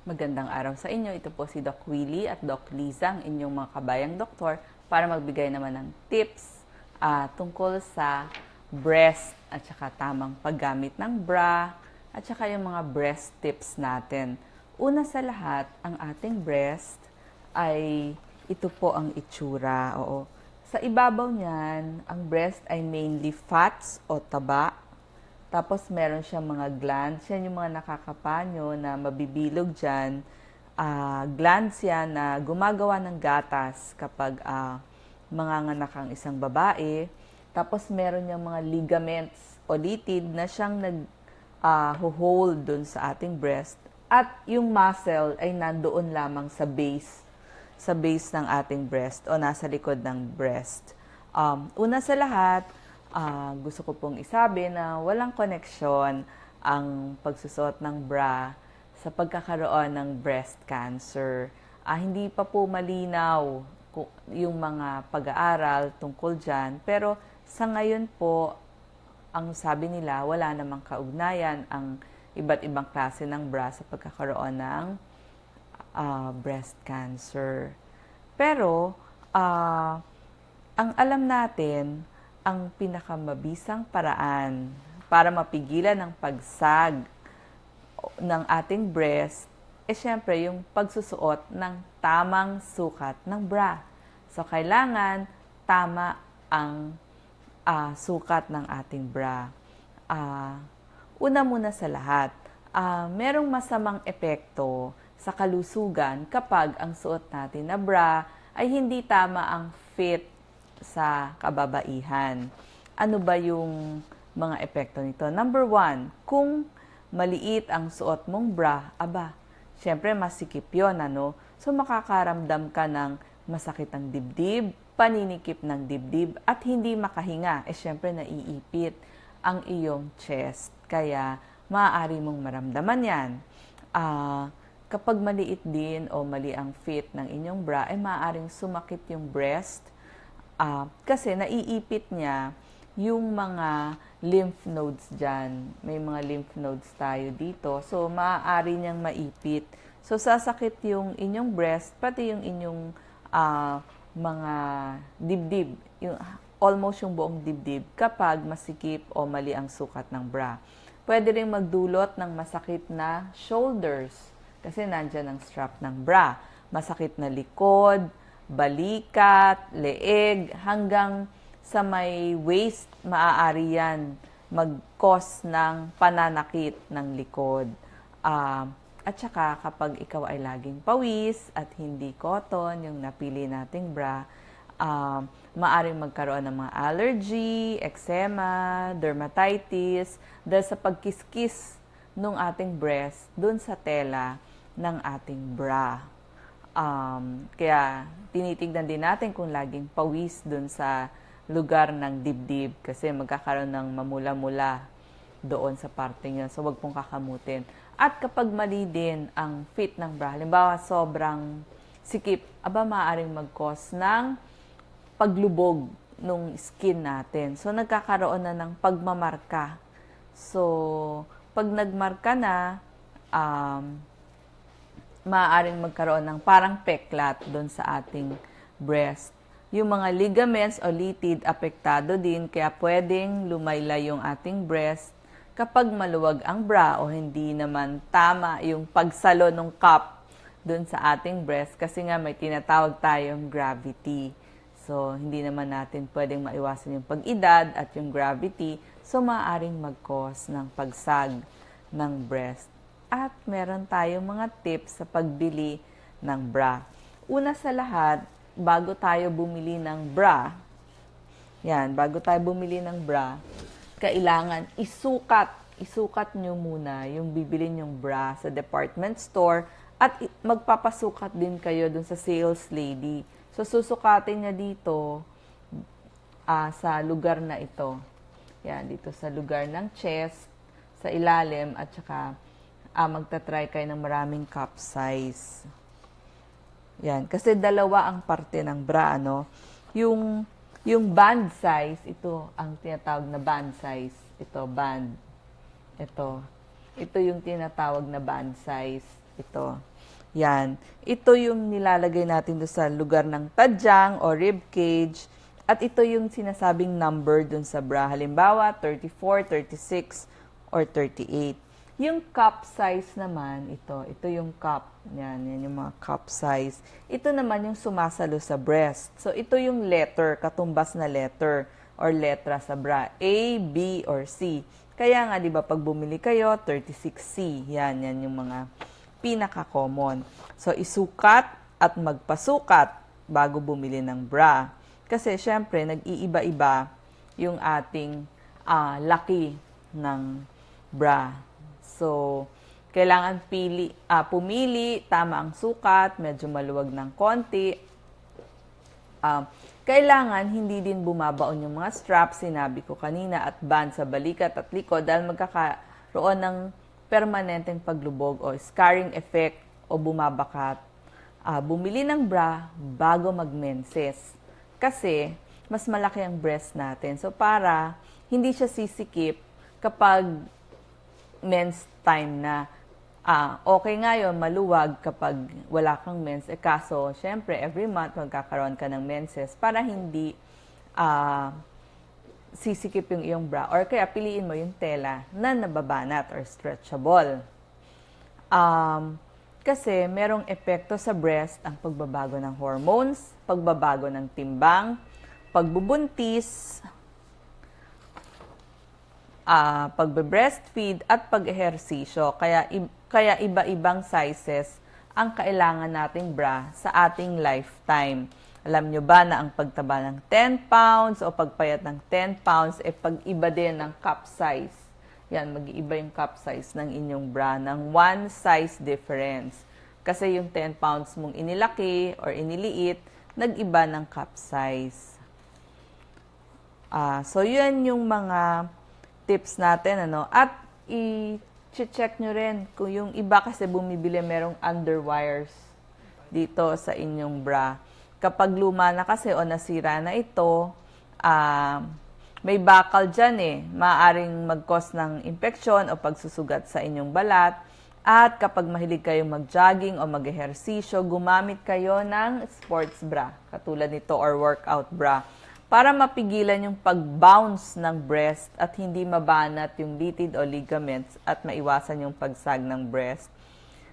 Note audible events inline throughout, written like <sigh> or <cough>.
Magandang araw sa inyo. Ito po si Doc Willie at Doc Liza, ang inyong mga kabayang doktor, para magbigay naman ng tips ah, tungkol sa breast at saka tamang paggamit ng bra at saka yung mga breast tips natin. Una sa lahat, ang ating breast ay ito po ang itsura. Oo. Sa ibabaw niyan, ang breast ay mainly fats o taba tapos meron siyang mga glands. Yan yung mga nakakapanyo na mabibilog dyan. Ah, glands yan na gumagawa ng gatas kapag uh, manganganak ang isang babae. Tapos meron yung mga ligaments o litid na siyang nag ah, hold dun sa ating breast. At yung muscle ay nandoon lamang sa base sa base ng ating breast o nasa likod ng breast. Um, una sa lahat, ah, gusto ko pong isabi na walang koneksyon ang pagsusot ng bra sa pagkakaroon ng breast cancer. Ah, hindi pa po malinaw yung mga pag-aaral tungkol dyan. Pero sa ngayon po, ang sabi nila, wala namang kaugnayan ang iba't ibang klase ng bra sa pagkakaroon ng ah, breast cancer. Pero, ah, ang alam natin, ang pinakamabisang paraan para mapigilan ang pagsag ng ating breast, eh syempre yung pagsusuot ng tamang sukat ng bra. So, kailangan tama ang ah, sukat ng ating bra. Ah, una muna sa lahat, ah, merong masamang epekto sa kalusugan kapag ang suot natin na bra ay hindi tama ang fit sa kababaihan. Ano ba yung mga epekto nito? Number one, kung maliit ang suot mong bra, aba, syempre masikip yun, ano? So makakaramdam ka ng masakit ang dibdib, paninikip ng dibdib, at hindi makahinga. Eh syempre naiipit ang iyong chest. Kaya maaari mong maramdaman yan. Ah, kapag maliit din o mali ang fit ng inyong bra, ay maaaring sumakit yung breast, Ah, kasi naiipit niya yung mga lymph nodes dyan. May mga lymph nodes tayo dito. So, maaari niyang maipit. So, sasakit yung inyong breast, pati yung inyong ah, mga dibdib. Yung, almost yung buong dibdib kapag masikip o mali ang sukat ng bra. Pwede rin magdulot ng masakit na shoulders kasi nandyan ang strap ng bra. Masakit na likod, balikat, leeg, hanggang sa may waist, maaari yan mag-cause ng pananakit ng likod. Ah, at saka kapag ikaw ay laging pawis at hindi cotton, yung napili nating bra, ah, maaring magkaroon ng mga allergy, eczema, dermatitis, dahil sa pagkiskis ng ating breast dun sa tela ng ating bra. Um, kaya tinitignan din natin kung laging pawis dun sa lugar ng dibdib kasi magkakaroon ng mamula-mula doon sa parting yun. So, wag pong kakamutin. At kapag mali din ang fit ng bra, halimbawa sobrang sikip, aba maaaring mag-cause ng paglubog nung skin natin. So, nagkakaroon na ng pagmamarka. So, pag nagmarka na, um, maaaring magkaroon ng parang peklat doon sa ating breast. Yung mga ligaments o litid apektado din, kaya pwedeng lumaylay yung ating breast kapag maluwag ang bra o hindi naman tama yung pagsalo ng cup doon sa ating breast kasi nga may tinatawag tayong gravity. So, hindi naman natin pwedeng maiwasan yung pag-edad at yung gravity. So, maaaring mag-cause ng pagsag ng breast. At meron tayong mga tips sa pagbili ng bra. Una sa lahat, bago tayo bumili ng bra, yan, bago tayo bumili ng bra, kailangan isukat, isukat nyo muna yung bibili nyong bra sa department store at magpapasukat din kayo dun sa sales lady. So, susukatin niya dito ah, sa lugar na ito. Yan, dito sa lugar ng chest, sa ilalim, at saka ah, magta-try kayo ng maraming cup size. Yan, kasi dalawa ang parte ng bra, ano? Yung, yung band size, ito ang tinatawag na band size. Ito, band. Ito. Ito yung tinatawag na band size. Ito. Yan. Ito yung nilalagay natin doon sa lugar ng tadyang o rib cage. At ito yung sinasabing number dun sa bra. Halimbawa, 34, 36, or 38. Yung cup size naman, ito. Ito yung cup. Yan, yan yung mga cup size. Ito naman yung sumasalo sa breast. So, ito yung letter, katumbas na letter or letra sa bra. A, B, or C. Kaya nga, di ba, pag bumili kayo, 36C. Yan, yan yung mga pinaka-common. So, isukat at magpasukat bago bumili ng bra. Kasi, syempre, nag-iiba-iba yung ating ah, laki ng bra. So, kailangan pili, ah, pumili, tama ang sukat, medyo maluwag ng konti. Um, kailangan hindi din bumabaon yung mga straps, sinabi ko kanina, at band sa balikat at likod dahil magkakaroon ng permanenteng paglubog o scarring effect o bumabakat. Ah, bumili ng bra bago mag-menses. Kasi, mas malaki ang breast natin. So, para hindi siya sisikip kapag men's time na ah, okay nga yun, maluwag kapag wala kang mens. Eh kaso, syempre, every month magkakaroon ka ng menses para hindi ah, sisikip yung iyong bra. Or kaya piliin mo yung tela na nababanat or stretchable. Um, kasi merong epekto sa breast ang pagbabago ng hormones, pagbabago ng timbang, pagbubuntis, ah pagbe-breastfeed at pag-ehersisyo. Kaya, i- kaya iba-ibang sizes ang kailangan nating bra sa ating lifetime. Alam nyo ba na ang pagtaba ng 10 pounds o pagpayat ng 10 pounds, e pag-iba din ng cup size. Yan, mag-iiba yung cup size ng inyong bra ng one size difference. Kasi yung 10 pounds mong inilaki or iniliit, nag-iba ng cup size. Ah, so yun yung mga tips natin ano at i-check nyo rin kung yung iba kasi bumibili merong underwires dito sa inyong bra. Kapag luma na kasi o nasira na ito, ah, may bakal dyan eh. Maaring mag-cause ng infection o pagsusugat sa inyong balat. At kapag mahilig kayong mag-jogging o mag-ehersisyo, gumamit kayo ng sports bra, katulad nito or workout bra, para mapigilan yung pag-bounce ng breast at hindi mabanat yung litid o ligaments at maiwasan yung pagsag ng breast.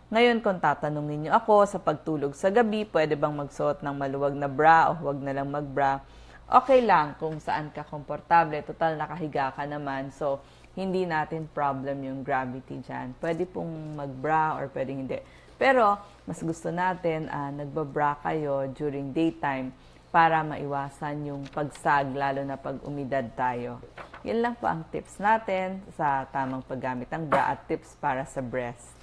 Ngayon, kung tatanungin niyo ako sa pagtulog sa gabi, pwede bang magsuot ng maluwag na bra o huwag na lang mag-bra? Okay lang kung saan ka komportable. Total, nakahiga ka naman. So, hindi natin problem yung gravity dyan. Pwede pong mag-bra or pwede hindi. Pero, mas gusto natin ah, nagbabra kayo during daytime para maiwasan yung pagsag, lalo na pag umidad tayo. Yan lang po ang tips natin sa tamang paggamit ng bra at tips para sa breast.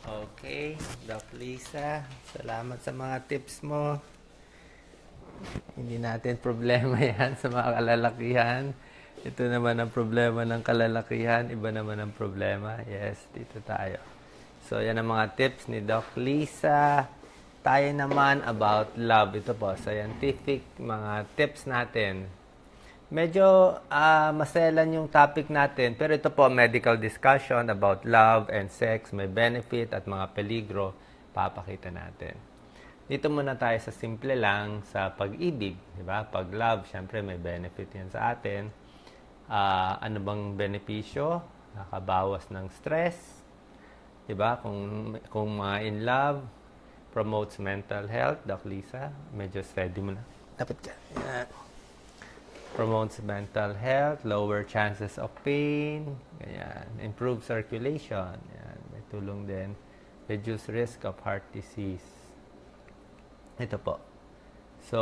Okay, Doc Lisa, salamat sa mga tips mo. Hindi natin problema <laughs> yan sa mga kalalakihan. Ito naman ang problema ng kalalakihan, iba naman ang problema. Yes, dito tayo. So, yan ang mga tips ni Doc Lisa. Tayo naman about love. Ito po, scientific mga tips natin. Medyo ah, maselan yung topic natin, pero ito po medical discussion about love and sex, may benefit at mga peligro, papakita natin. Dito muna tayo sa simple lang sa pag-ibig, di ba? Pag love, syempre may benefit yan sa atin. Ah, ano bang benepisyo? Nakabawas ng stress, di ba? Kung, kung mga in love, promotes mental health, Doc Lisa, medyo steady mo na. Dapat ka. Yan promotes mental health, lower chances of pain, ganyan, improve circulation, yan, may tulong din, reduce risk of heart disease. Ito po. So,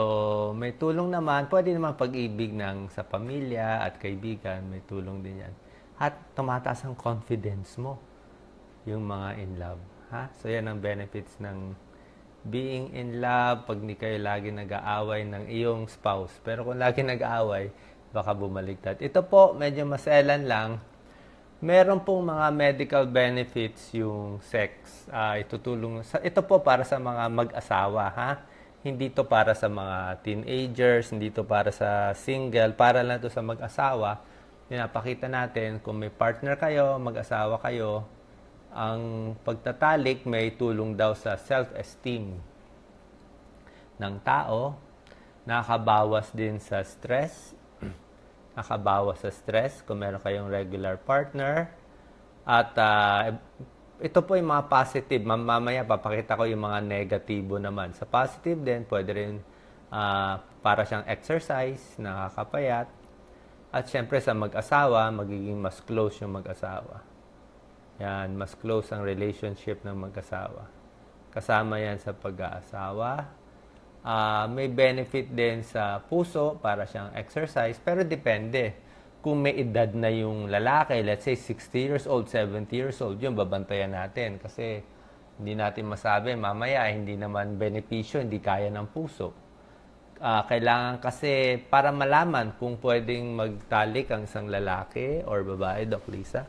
may tulong naman, pwede naman pag-ibig ng sa pamilya at kaibigan, may tulong din yan. At tumataas ang confidence mo, yung mga in love. Ha? So, yan ang benefits ng being in love, pag di kayo lagi nag-aaway ng iyong spouse. Pero kung lagi nag-aaway, baka bumaliktad. Ito po, medyo maselan lang. Meron pong mga medical benefits yung sex. Ah, itutulong sa ito po para sa mga mag-asawa, ha? Hindi to para sa mga teenagers, hindi to para sa single, para lang to sa mag-asawa. Pinapakita natin kung may partner kayo, mag-asawa kayo, ang pagtatalik may tulong daw sa self-esteem ng tao, nakabawas din sa stress, <clears throat> nakabawas sa stress kung meron kayong regular partner, at ah, ito po yung mga positive. Mam- Mamaya papakita ko yung mga negatibo naman. Sa positive din, pwede rin ah, para siyang exercise, nakakapayat. At syempre sa mag-asawa, magiging mas close yung mag-asawa. Yan, mas close ang relationship ng mag-asawa. Kasama yan sa pag-aasawa. Ah, may benefit din sa puso para siyang exercise, pero depende. Kung may edad na yung lalaki, let's say 60 years old, 70 years old, yun babantayan natin kasi hindi natin masabi, mamaya hindi naman benepisyo, hindi kaya ng puso. Ah, kailangan kasi para malaman kung pwedeng magtalik ang isang lalaki or babae, Doc Lisa.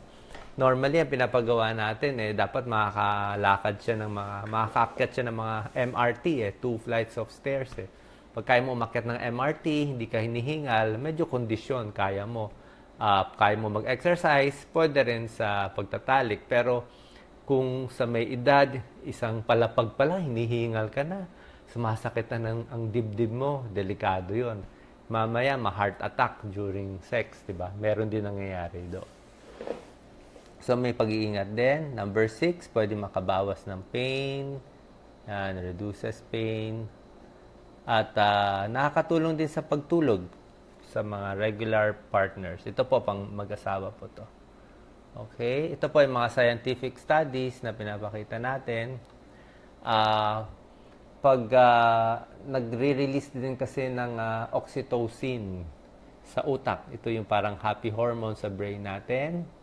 Normally, ang pinapagawa natin eh, dapat makakalakad siya ng mga, makakaakyat siya ng mga MRT eh, two flights of stairs eh. Pag kaya mo umakyat ng MRT, hindi ka hinihingal, medyo kondisyon, kaya mo. Ah, kaya mo mag-exercise, pwede rin sa pagtatalik. Pero kung sa may edad, isang palapag pa lang, hinihingal ka na. Sumasakit na ng, ang dibdib mo, delikado yon. Mamaya, ma-heart attack during sex, di ba? Meron din nangyayari doon. So, may pag-iingat din. Number six, pwede makabawas ng pain. Yan, reduces pain. At ah, nakakatulong din sa pagtulog sa mga regular partners. Ito po, pang mag-asawa po to. Okay? Ito po yung mga scientific studies na pinapakita natin. Ah, pag ah, nagre-release din kasi ng ah, oxytocin sa utak, ito yung parang happy hormone sa brain natin.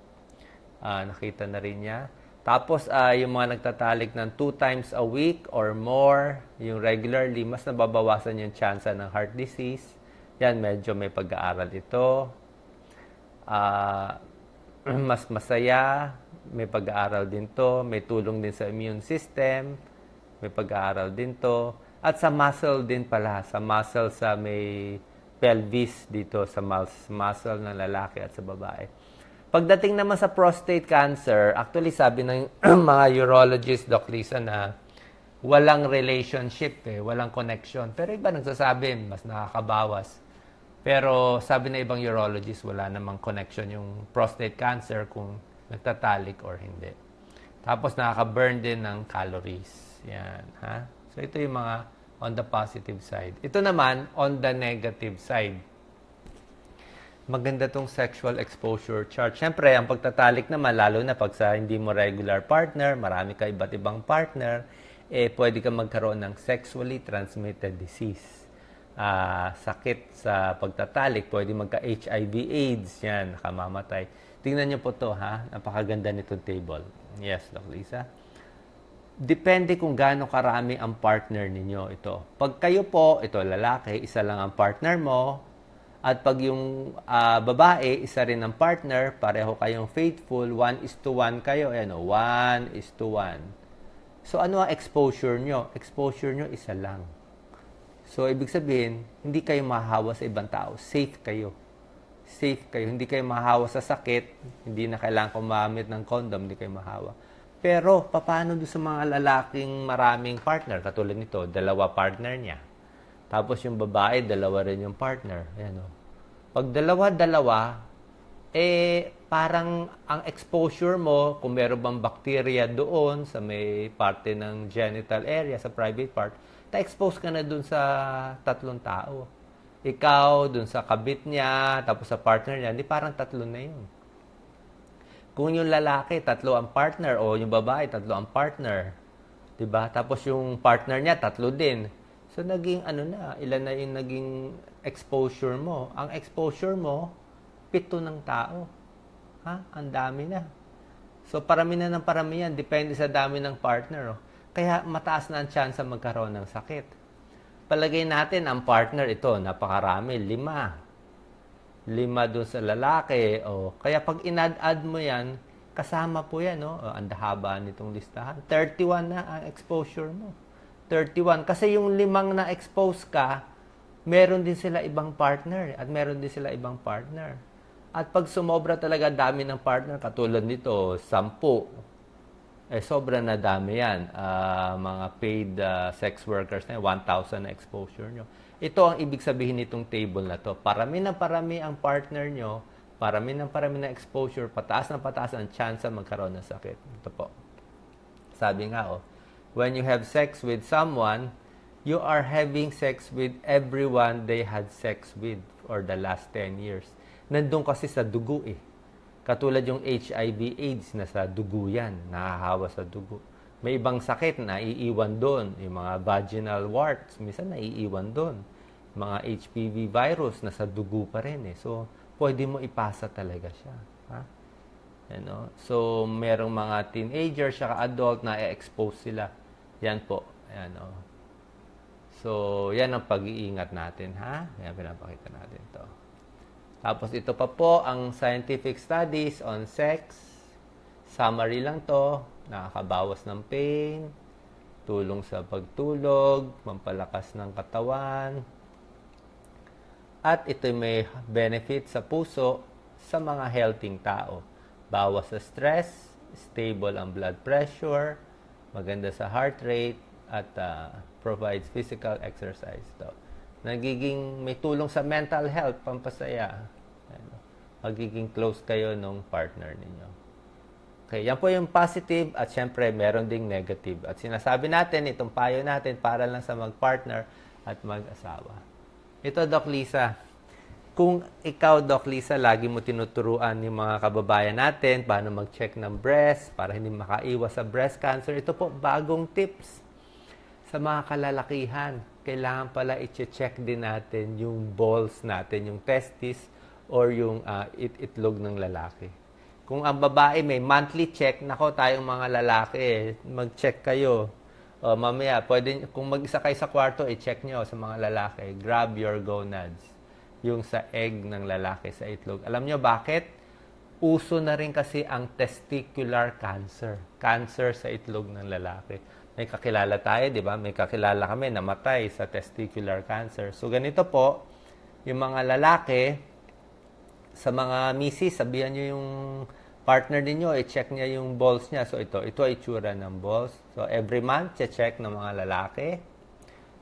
Ah, nakita na rin niya. Tapos, ah, yung mga nagtatalik ng two times a week or more, yung regularly, mas nababawasan yung chance ng heart disease. Yan, medyo may pag-aaral ito. Ah, <clears throat> mas masaya, may pag-aaral din to, may tulong din sa immune system, may pag-aaral din to. At sa muscle din pala, sa muscle sa may pelvis dito, sa mus- muscle ng lalaki at sa babae. Pagdating naman sa prostate cancer, actually sabi ng <clears throat> mga urologist, Doc Lisa, na walang relationship eh, walang connection. Pero iba nagsasabi, mas nakakabawas. Pero sabi na ibang urologist, wala namang connection yung prostate cancer kung nagtatalik or hindi. Tapos nakaka-burn din ng calories. Yan, ha? So ito yung mga on the positive side. Ito naman on the negative side maganda tong sexual exposure chart. Siyempre, ang pagtatalik naman, lalo na pag sa hindi mo regular partner, marami ka iba't ibang partner, eh, pwede ka magkaroon ng sexually transmitted disease. Ah, sakit sa pagtatalik, pwede magka-HIV AIDS, yan, nakamamatay. Tingnan niyo po to ha, napakaganda nitong table. Yes, Doc Lisa. Depende kung gaano karami ang partner ninyo ito. Pag kayo po, ito lalaki, isa lang ang partner mo, at pag yung ah, babae, isa rin ang partner, pareho kayong faithful, 1 is to 1 kayo, ayan o, 1 is to 1. So ano ang exposure nyo? Exposure nyo, isa lang. So ibig sabihin, hindi kayo mahahawa sa ibang tao. Safe kayo. Safe kayo. Hindi kayo mahahawa sa sakit. Hindi na kailangan kumamit ng condom, hindi kayo mahawa. Pero, paano doon sa mga lalaking maraming partner? Katulad nito, dalawa partner niya. Tapos yung babae, dalawa rin yung partner. Ayan o. Pag dalawa-dalawa, eh, parang ang exposure mo, kung meron bang bacteria doon sa may parte ng genital area, sa private part, ta-expose ka na doon sa tatlong tao. Ikaw, doon sa kabit niya, tapos sa partner niya, di parang tatlo na yun. Kung yung lalaki, tatlo ang partner, o yung babae, tatlo ang partner, 'di ba? Tapos yung partner niya, tatlo din. So naging ano na, ilan na yung naging exposure mo? Ang exposure mo, pito ng tao. Ha? Ang dami na. So parami na ng parami yan, depende sa dami ng partner. Oh. Kaya mataas na ang chance magkaroon ng sakit. Palagay natin ang partner ito, napakarami, lima. Lima doon sa lalaki. O, kaya pag inad-add mo yan, kasama po yan. No? O, ang haba nitong listahan. 31 na ang exposure mo. 31. Kasi yung limang na-expose ka, meron din sila ibang partner. At meron din sila ibang partner. At pag sumobra talaga dami ng partner, katulad nito, 10. eh sobra na dami yan. Ah, mga paid ah, sex workers na yan, 1,000 na exposure nyo. Ito ang ibig sabihin nitong table na to. Parami na parami ang partner nyo, parami na parami na exposure, pataas na pataas ang chance na magkaroon ng sakit. Ito po. Sabi nga, oh, when you have sex with someone, you are having sex with everyone they had sex with for the last 10 years. Nandun kasi sa dugo eh. Katulad yung HIV AIDS, nasa dugo yan, nahahawa sa dugo. May ibang sakit na iiwan doon, yung mga vaginal warts, minsan naiiwan doon. Mga HPV virus, nasa dugo pa rin eh. So, pwede mo ipasa talaga siya. Ha? Ano? So, merong mga teenager, saka adult na e-expose sila. Yan po. Ayan, oh. So, yan ang pag-iingat natin, ha? Yan, pinapakita natin to. Tapos, ito pa po ang scientific studies on sex. Summary lang to. Nakakabawas ng pain, tulong sa pagtulog, mampalakas ng katawan, at ito may benefit sa puso sa mga healthy tao. Bawas sa stress, stable ang blood pressure, maganda sa heart rate, at ah, provides physical exercise. To. Nagiging may tulong sa mental health, pampasaya. Ano, magiging close kayo nung partner ninyo. Okay, yan po yung positive at syempre meron ding negative. At sinasabi natin, itong payo natin para lang sa mag-partner at mag-asawa. Ito, Doc Lisa. Kung ikaw, Doc Lisa, lagi mo tinuturuan yung mga kababayan natin paano mag-check ng breast para hindi makaiwas sa breast cancer, ito po, bagong tips sa mga kalalakihan. Kailangan pala i-check din natin yung balls natin, yung testis or yung ah, it- itlog ng lalaki. Kung ang babae may monthly check, nako tayong mga lalaki, mag-check kayo. O, mamaya, pwede, kung mag-isa kayo sa kwarto, i-check nyo sa mga lalaki. Grab your gonads. Yung sa egg ng lalaki, sa itlog. Alam nyo bakit? Uso na rin kasi ang testicular cancer. Cancer sa itlog ng lalaki. May kakilala tayo, di ba? May kakilala kami namatay sa testicular cancer. So, ganito po, yung mga lalaki, sa mga misis, sabihan nyo yung partner ninyo, i-check niya yung balls niya. So, ito, ito ay itsura ng balls. So, every month, check ng mga lalaki.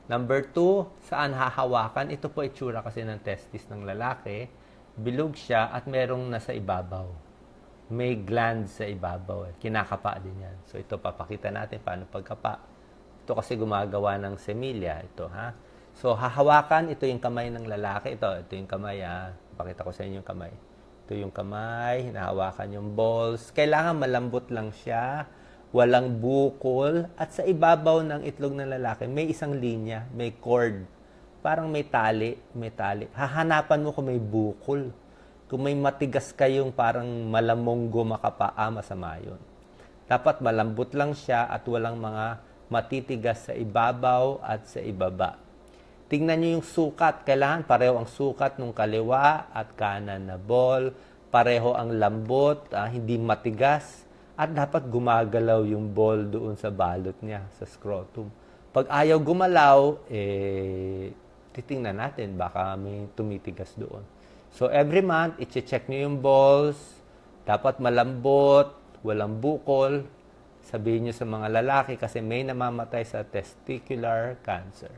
Number two, saan hahawakan? Ito po itsura kasi ng testis ng lalaki. Bilog siya at merong nasa ibabaw. May gland sa ibabaw. Kinakapa din yan. So, ito, papakita natin paano pagkapa. Ito kasi gumagawa ng semilya. Ito, ha? So, hahawakan, ito yung kamay ng lalaki. Ito, ito yung kamay, ha? Pakita ko sa inyo yung kamay. Ito yung kamay, hinahawakan yung balls. Kailangan malambot lang siya, walang bukol, at sa ibabaw ng itlog ng lalaki, may isang linya, may cord. Parang may tali, may tali. Hahanapan mo kung may bukol. Kung may matigas kayong parang malamonggo makapaa, masama yun. Dapat malambot lang siya at walang mga matitigas sa ibabaw at sa ibaba. Tingnan nyo yung sukat. Kailangan pareho ang sukat ng kaliwa at kanan na ball. Pareho ang lambot, ah, hindi matigas. At dapat gumagalaw yung ball doon sa balot niya, sa scrotum. Pag ayaw gumalaw, eh, titingnan natin. Baka may tumitigas doon. So, every month, i-check nyo yung balls. Dapat malambot, walang bukol. Sabihin nyo sa mga lalaki kasi may namamatay sa testicular cancer.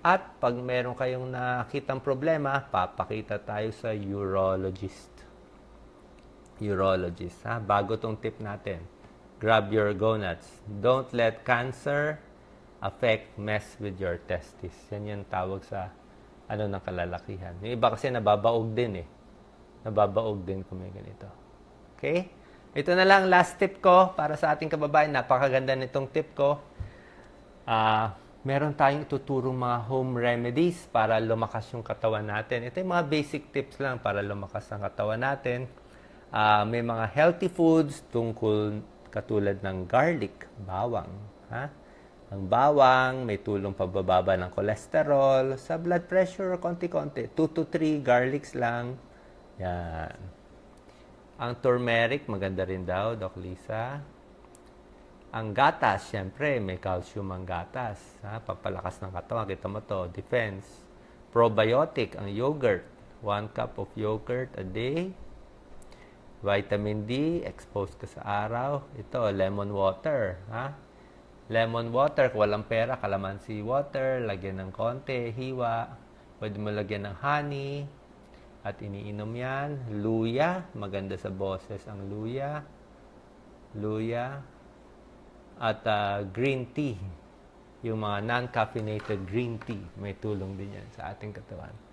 At pag meron kayong nakitang problema, papakita tayo sa urologist. Urologist, ha? Bago tong tip natin. Grab your gonads. Don't let cancer affect mess with your testis. Yan yung tawag sa ano ng kalalakihan. Yung iba kasi nababaog din eh. Nababaog din kung may ganito. Okay? Ito na lang last tip ko para sa ating kababayan. Napakaganda nitong tip ko. Ah, meron tayong ituturong mga home remedies para lumakas yung katawan natin. Ito yung mga basic tips lang para lumakas ang katawan natin. Ah, may mga healthy foods tungkol katulad ng garlic, bawang. Ha? Ang bawang, may tulong pabababa ng cholesterol, sa blood pressure, konti-konti. 2 to 3 garlics lang. Yan. Ang turmeric, maganda rin daw, Doc Lisa. Ang gatas, syempre, may calcium ang gatas. Ha? Papalakas ng katawan. Kita mo to, defense. Probiotic, ang yogurt. One cup of yogurt a day. Vitamin D, expose ka sa araw. Ito, lemon water. Ha? Lemon water, kung walang pera, calamansi water, lagyan ng konti, hiwa. Pwede mo lagyan ng honey. At iniinom yan. Luya, maganda sa boses ang luya. Luya. At ah, green tea. Yung mga non-caffeinated green tea, may tulong din yan sa ating katawan.